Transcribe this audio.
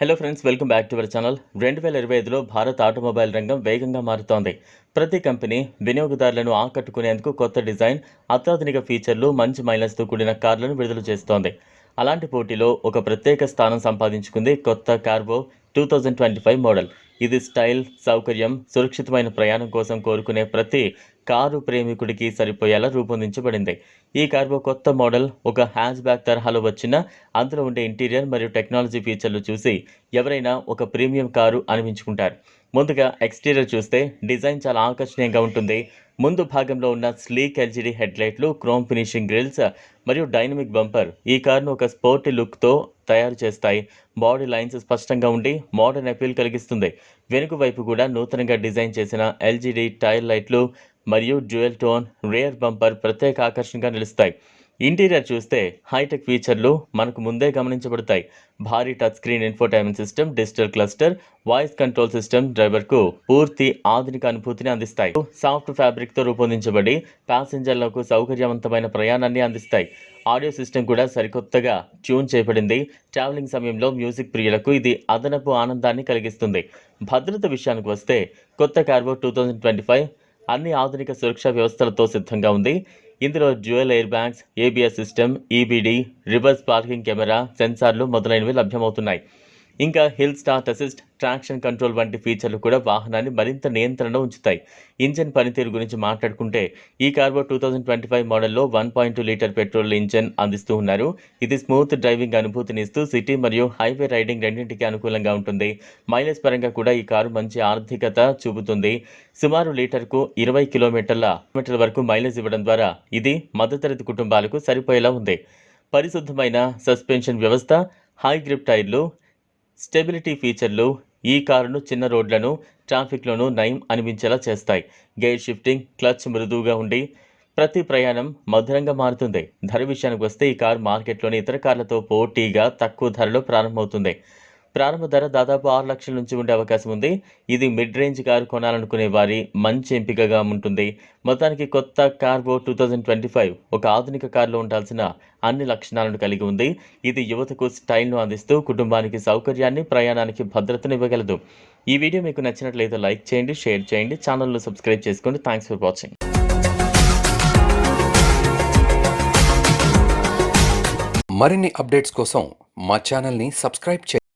Hello friends welcome back to our channel రెండు వేల ఇరవై ఐదులో భారత్ ఆటోమొబైల్ రంగం వేగంగా మారుతోంది. ప్రతి కంపెనీ వినియోగదారులను ఆకట్టుకునేందుకు కొత్త డిజైన్ అత్యాధునిక ఫీచర్లు మంచి మైలేజ్తో కూడిన కార్లను విడుదల చేస్తోంది. అలాంటి పోటీలో ఒక ప్రత్యేక స్థానం సంపాదించుకుంది కొత్త Carbo two thousand twenty five model. ఇది స్టైల్ సౌకర్యం సురక్షితమైన ప్రయాణం కోసం కోరుకునే ప్రతి కారు ప్రేమికుడికి సరిపోయేలా రూపొందించబడింది. ఈ కార్బో కొత్త మోడల్ ఒక హ్యాచ్ బ్యాగ్ తరహాలో వచ్చిన అందులో ఉండే ఇంటీరియర్ మరియు టెక్నాలజీ ఫీచర్లు చూసి ఎవరైనా ఒక ప్రీమియం కారు అనిపించుకుంటారు. ముందుగా ఎక్స్టీరియర్ చూస్తే డిజైన్ చాలా ఆకర్షణీయంగా ఉంటుంది. ముందు భాగంలో ఉన్న స్లీక్ ఎల్జీడీ హెడ్లైట్లు క్రోమ్ ఫినిషింగ్ గ్రిల్స్ మరియు డైనమిక్ బంపర్ ఈ కారును ఒక స్పోర్టీ లుక్తో తయారు చేస్తాయి. బాడీ లైన్స్ స్పష్టంగా ఉండి మోడర్న్ అపీల్ కలిగిస్తుంది. వెనుక వైపు కూడా నూతనంగా డిజైన్ చేసిన ఎల్జీడీ టైర్ లైట్లు మరియు డ్యూయల్ టోన్ రేర్ బంపర్ ప్రత్యేక ఆకర్షణగా నిలుస్తాయి. ఇంటీరియర్ చూస్తే హైటెక్ ఫీచర్లు మనకు ముందే గమనించబడతాయి. భారీ touch screen infotainment system digital cluster voice control system డ్రైవర్కు పూర్తి ఆధునిక అనుభూతిని అందిస్తాయి. సాఫ్ట్ ఫ్యాబ్రిక్తో రూపొందించబడి ప్యాసింజర్లకు సౌకర్యవంతమైన ప్రయాణాన్ని అందిస్తాయి. ఆడియో సిస్టమ్ కూడా సరికొత్తగా ట్యూన్ చేయబడింది. ట్రావెలింగ్ సమయంలో మ్యూజిక్ ప్రియులకు ఇది అదనపు ఆనందాన్ని కలిగిస్తుంది. భద్రత విషయానికి వస్తే కొత్త Carbo two thousand twenty five అన్ని ఆధునిక సురక్షా వ్యవస్థలతో సిద్ధంగా ఉంది. ఇందులో dual air bags ABS system EBD reverse parking camera సెన్సార్లు మొదలైనవి లభ్యమవుతున్నాయి. ఇంకా hill start assist traction control వంటి ఫీచర్లు కూడా వాహనాన్ని మరింత నియంత్రణలో ఉంచుతాయి. ఇంజన్ పనితీరు గురించి మాట్లాడుకుంటే ఈ Carbo two thousand twenty five మోడల్లో one point two litre petrol engine అందిస్తూ ఉన్నారు. ఇది స్మూత్ డ్రైవింగ్ అనుభూతిని ఇస్తూ సిటీ మరియు హైవే రైడింగ్ రెండింటికి అనుకూలంగా ఉంటుంది. మైలేజ్ పరంగా కూడా ఈ కారు మంచి ఆర్థికత చూపుతుంది. సుమారు లీటర్కు ఇరవై కిలోమీటర్ల కిలోమీటర్ల వరకు మైలేజ్ ఇవ్వడం ద్వారా ఇది మధ్యతరగతి కుటుంబాలకు సరిపోయేలా ఉంది. పరిశుద్ధమైన సస్పెన్షన్ వ్యవస్థ హై గ్రిప్ టైర్లు స్టెబిలిటీ ఫీచర్లు ఈ కారును చిన్న రోడ్లను ట్రాఫిక్లోనూ నయం అనిపించేలా చేస్తాయి. గేర్ షిఫ్టింగ్ క్లచ్ మృదువుగా ఉండి ప్రతి ప్రయాణం మధురంగా మారుతుంది. ధర విషయానికి వస్తే ఈ కారు మార్కెట్లోని ఇతర కార్లతో పోటీగా తక్కువ ధరలో ప్రారంభమవుతుంది. ప్రారంభ ధర దాదాపు ఆరు లక్షల నుంచి ఉండే అవకాశం ఉంది. ఇది మిడ్ రేంజ్ కారు కొనాలనుకునే వారి మంచి ఎంపికగా ఉంటుంది. మొత్తానికి కొత్త Carbo two thousand twenty five ఒక ఆధునిక కారులో ఉండాల్సిన అన్ని లక్షణాలను కలిగి ఉంది. ఇది యువతకు స్టైల్ను అందిస్తూ కుటుంబానికి సౌకర్యాన్ని ప్రయాణానికి భద్రతను ఇవ్వగలదు. ఈ వీడియో మీకు నచ్చినట్లయితే లైక్ చేయండి షేర్ చేయండి ఛానల్ను సబ్స్క్రైబ్ చేసుకోండి. Thanks for watching. మరిన్ని అప్డేట్స్ కోసం మా ఛానల్ని సబ్స్క్రైబ్ చేయండి.